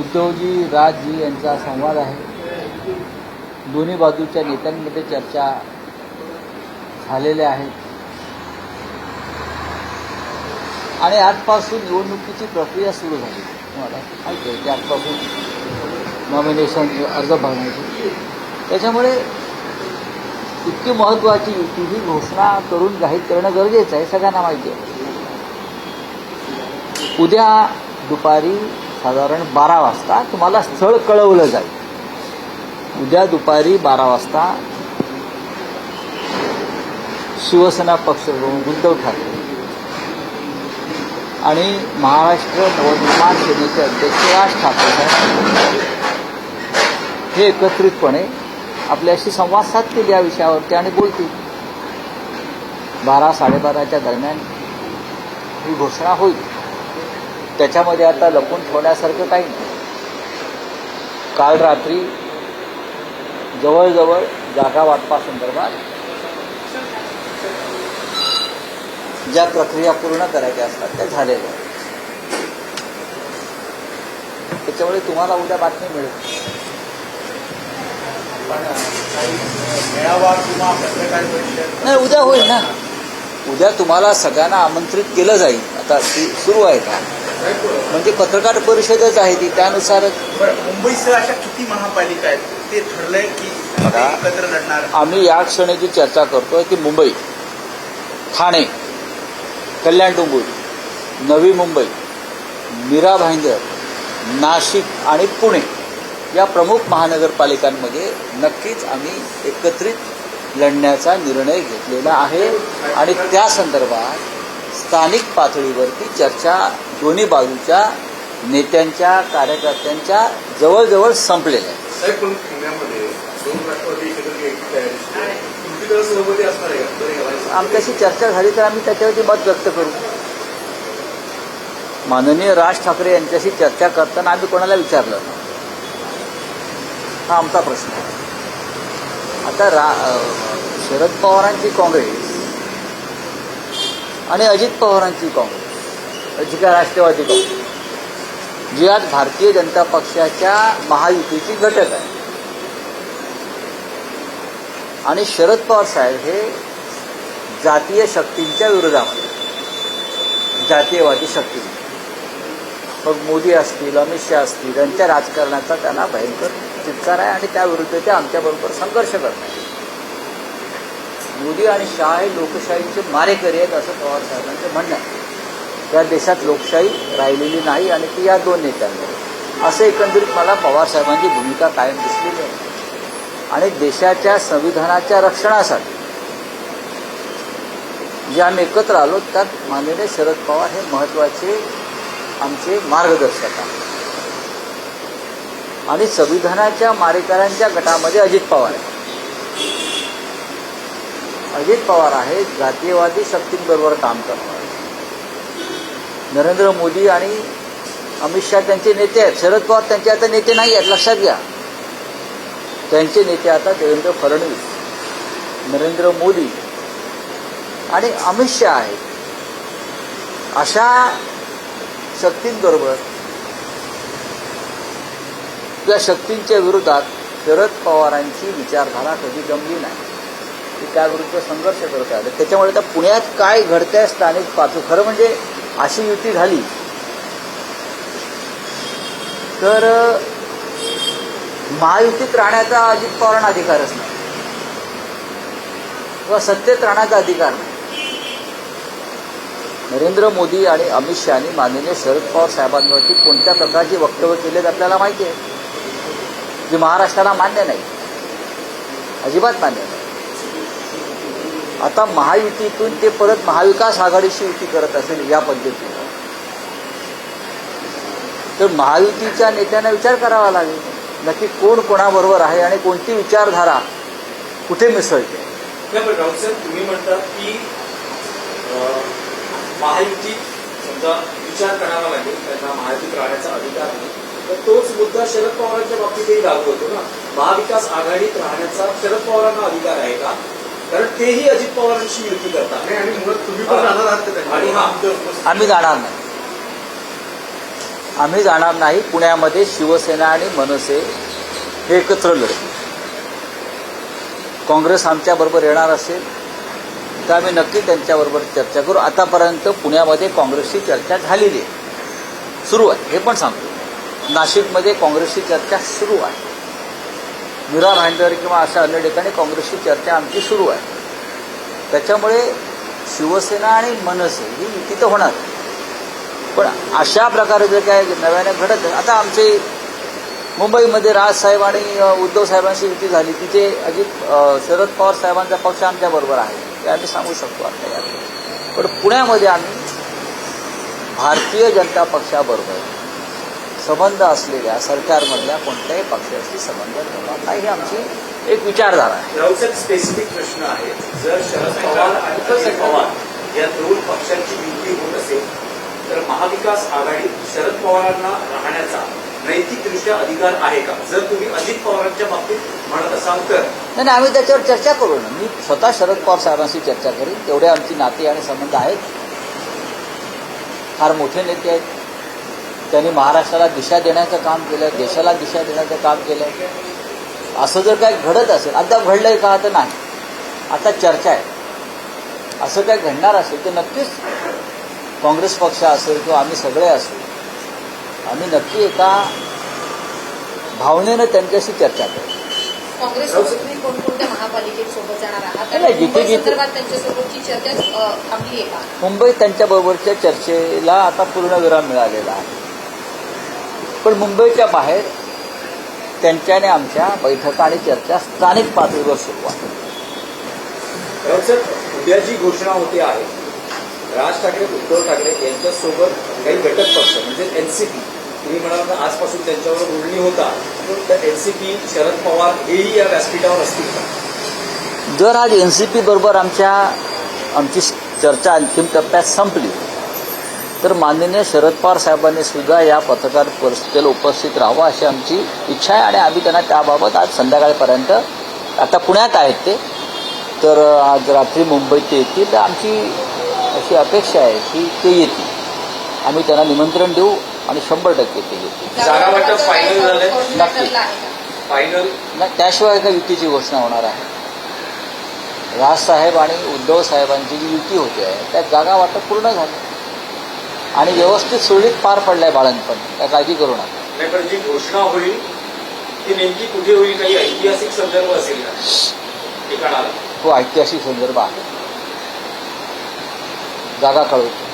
उद्धवजी राजजी यांचा संवाद आहे. दोन्ही बाजूच्या नेत्यांमध्ये चर्चा झालेल्या आहेत. आणि आजपासून निवडणुकीची प्रक्रिया सुरू झाली. तुम्हाला माहिती आहे की आजपासून नॉमिनेशन अर्ज भरण्याची. त्याच्यामुळे इतकी महत्त्वाची युती ही घोषणा करून जाहीर करणं गरजेचं आहे सगळ्यांना माहिती आहे. उद्या दुपारी साधारण बारा वाजता तुम्हाला स्थळ कळवलं जाईल. उद्या दुपारी बारा वाजता शिवसेना पक्ष उद्धव ठाकरे आणि महाराष्ट्र नवनिर्माण सेनेचे अध्यक्ष राज ठाकरे साहेब हे एकत्रितपणे आपल्याशी संवाद साधतील या विषयावरती आणि बोलतील. बारा साडेबाराच्या दरम्यान ही घोषणा होईल. त्याच्यामध्ये आता लपून ठेवण्यासारखं काही नाही. काल रात्री जवळजवळ जागा वाटपासंदर्भात ज्या प्रक्रिया पूर्ण करायच्या असतात त्या झालेल्या आहेत. त्याच्यामुळे तुम्हाला उद्या बातमी मिळेल. नाही उद्या होईल ना. उद्या तुम्हाला सगळ्यांना आमंत्रित केलं जाईल. आता ती सुरू आहे का? म्हणजे पत्रकार परिषदच आहे ती त्यानुसारच बरं मुंबईसह अशा किती महापालिका आहेत ते ठरलंय की. एकत्र लढणार आम्ही या क्षणी जी चर्चा करतोय ती मुंबई ठाणे कल्याण डोंबिवली नवी मुंबई मीरा भाईंदर नाशिक आणि पुणे या प्रमुख महानगरपालिकांमध्ये नक्कीच आम्ही एकत्रित लढण्याचा निर्णय घेतलेला आहे आणि त्या संदर्भात स्थानिक पातळीवरती चर्चा दोन्ही बाजूच्या नेत्यांच्या कार्यकर्त्यांच्या जवळजवळ संपलेल्या आहे साहेब पण पुण्यामध्ये दोन राष्ट्रवादी एकत्र घ्यायची तयारी सुरू आहे. तुमची तर सहमती असणार आहे का? बरं घ्यायला आमच्याशी चर्चा झाली तर आम्ही त्याच्यावरती मत व्यक्त करू माननीय राज ठाकरे यांच्याशी चर्चा करताना आम्ही कोणाला विचारलं. हा आमचा प्रश्न आहे आता रा शरद पवारांची काँग्रेस आणि अजित पवारांची काँग्रेस जिका राष्ट्रवादी काँग्रेस. जी आज भारतीय जनता पक्षाच्या महायुतीची घटक आहे. आणि शरद पवार साहेब हे जातीय शक्तींच्या विरोधामध्ये जातीयवादी शक्ती. मग मोदी असतील अमित शहा असतील यांच्या राजकारणाचा त्यांना भयंकर चित्कार आहे आणि त्याविरुद्ध ते आमच्याबरोबर संघर्ष करतात. मोदी आणि शहा हे लोकशाहीचे मारेकरी आहेत असं पवार साहेबांचं म्हणणं आहे. या देशात लोकशाही राहिलेली नाही आणि ती या दोन नेत्यांमध्ये असं एकंदरीत मला पवार साहेबांची भूमिका कायम दिसलेली आहे. आणि देशाच्या संविधानाच्या रक्षणासाठी जे आम्ही एकत्र आलो त्यात माननीय शरद पवार हे महत्त्वाचे आमचे मार्गदर्शक आहेत. आणि संविधानाच्या मारेकऱ्यांच्या गटामध्ये अजित पवार आहे अजित पवार आहे जातीयवादी शक्तींबरोबर काम करणार नरेंद्र मोदी आणि अमित शहा त्यांचे नेते आहेत. शरद पवार त्यांचे आता नेते नाही आहेत लक्षात घ्या. त्यांचे नेते आता देवेंद्र फडणवीस नरेंद्र मोदी आणि अमित शहा आहेत. अशा शक्तींबरोबर त्या शक्तींच्या विरोधात शरद पवारांची विचारधारा कधी जमली नाही. ते त्याविरुद्ध संघर्ष करत आले त्याच्यामुळे आता पुण्यात काय घडतंय स्थानिक पातळी खरं म्हणजे अशी युती झाली. तर महायुतीत राहण्याचा अजित पवारांना अधिकारच नाही किंवा सत्तेत राहण्याचा अधिकार नाही. नरेंद्र मोदी आणि अमित शहानी माननीय शरद पवार साहेबांवरती कोणत्या प्रकारची वक्तव्य केले आपल्याला माहिती आहे? जे महाराष्ट्राला मान्य नाही. अजिबात मान्य नाही. आता महायुतीतून ते परत महाविकास आघाडीशी युती करत असेल या पद्धतीनं. तर महायुतीच्या नेत्यांना विचार करावा लागेल नक्की कोण कोणाबरोबर आहे आणि कोणती विचारधारा कुठे मिसळते? पण राऊत साहेब तुम्ही म्हणता की अं, समजा विचार करावा लागेल त्यांना महायुतीत राहण्याचा अधिकार नाही. तर तोच मुद्दा शरद पवारांच्या बाबतीतही लागू होतो ना. महाविकास आघाडीत राहण्याचा शरद पवारांना अधिकार आहे का? कारण तेही अजित पवारांशी युती करतात. नाही आणि मुळात तुम्ही पण राहणार आहात का आणि? हा आम्ही जाणार नाही. आम्ही जाणार नाही. पुण्यामध्ये शिवसेना आणि मनसे हे एकत्र लढू. काँग्रेस आमच्याबरोबर येणार असेल तर आम्ही नक्की त्यांच्याबरोबर चर्चा करू. आतापर्यंत पुण्यामध्ये काँग्रेसची चर्चा झालेली आहे. सुरू आहे हे पण सांगतो. नाशिकमध्ये काँग्रेसची चर्चा सुरू आहे. मीरा भाईंदर किंवा अशा अन्य ठिकाणी काँग्रेसची चर्चा आमची सुरू आहे. त्याच्यामुळे शिवसेना आणि मनसे ही युती तर होणार. पण अशा प्रकारे जे काय नव्याने घडत आता आमचे मुंबईमध्ये राजसाहेब आणि उद्धव साहेबांची युती झाली. तिथे अजित शरद पवार साहेबांचा पक्ष आमच्याबरोबर आहे. ते आम्ही सांगू शकतो आता यात पण पुण्यामध्ये आम्ही भारतीय जनता पक्षाबरोबर संबंध असलेल्या सरकारमधल्या कोणत्याही पक्षाशी संबंध ठेवणार नाही ही आमची एक विचारधारा आहे. स्पेसिफिक प्रश्न आहे जर शरद पवार आणि अजित पवार या दोन पक्षांची युती होत असेल तर महाविकास आघाडीत शरद पवारांना राहण्याचा नैतिकदृष्ट्या अधिकार आहे का? जर तुम्ही अजित पवारांच्या बाबतीत म्हणत असाल तर. नाही नाही, आम्ही त्याच्यावर चर्चा करू ना. मी स्वतः शरद पवार साहेबांशी चर्चा करेन. तेवढे आमची नाते आणि संबंध आहेत. फार मोठे नेते आहेत. त्यांनी महाराष्ट्राला दिशा देण्याचं काम केलं देशाला दिशा देण्याचं काम केलं असं जर काय घडत असेल अद्याप घडलंय का तर नाही. आता चर्चा आहे. असं काय घडणार असेल तर नक्कीच काँग्रेस पक्ष असेल किंवा आम्ही सगळे असू आम्ही नक्की एका भावनेनं त्यांच्याशी चर्चा करू. काँग्रेससोबत तुम्ही कोणकोणत्या महापालिकेत सोबत जाणार आहात? नाही, आणि जिथे- मुंबई जिथे- संदर्भात त्यांच्यासोबतची चर्चा अ, थांबली आहे का? मुंबईत त्यांच्याबरोबरच्या चर्चेला आता पूर्णविराम मिळालेला आहे. पण मुंबईच्या बाहेर त्यांच्याने आमच्या बैठका आणि चर्चा स्थानिक पातळीवर सुरू आहे. उद्या जी घोषणा होते आहे राज ठाकरे उद्धव ठाकरे यांच्यासोबत काही घटक पक्ष म्हणजे एनसीपी तुम्ही म्हणाल तर आजपासून त्यांच्यावर बोलणी होता तर एनसीपी शरद पवार हेही या व्यासपीठावर असतील का? जर आज एन सी पी बरोबर आमच्या आमची चर्चा अंतिम टप्प्यात संपली. तर माननीय शरद पवार साहेबांनी सुद्धा या पत्रकार परिषदेला उपस्थित राहावं अशी आमची इच्छा आहे आणि आम्ही त्यांना त्याबाबत आज संध्याकाळपर्यंत आता पुण्यात आहेत ते. तर आज रात्री मुंबईत ते येतील. तर आमची अशी अपेक्षा आहे की ते येतील. आम्ही त्यांना निमंत्रण देऊ आणि शंभर टक्के ते येतील. नक्की. फायनल त्याशिवाय एका युतीची घोषणा होणार आहे. राजसाहेब आणि उद्धव साहेबांची जी युती होते आहे त्या जागा वाटप पूर्ण झालं. आणि व्यवस्थित सुरळीत पार पडलाय बाळणपण काय काळजी करू नका. जी घोषणा होईल ती नेमकी कुठे होईल काही ऐतिहासिक संदर्भ असेल का? ठिकाणाला तो ऐतिहासिक संदर्भ आहे. जागा कळवतो.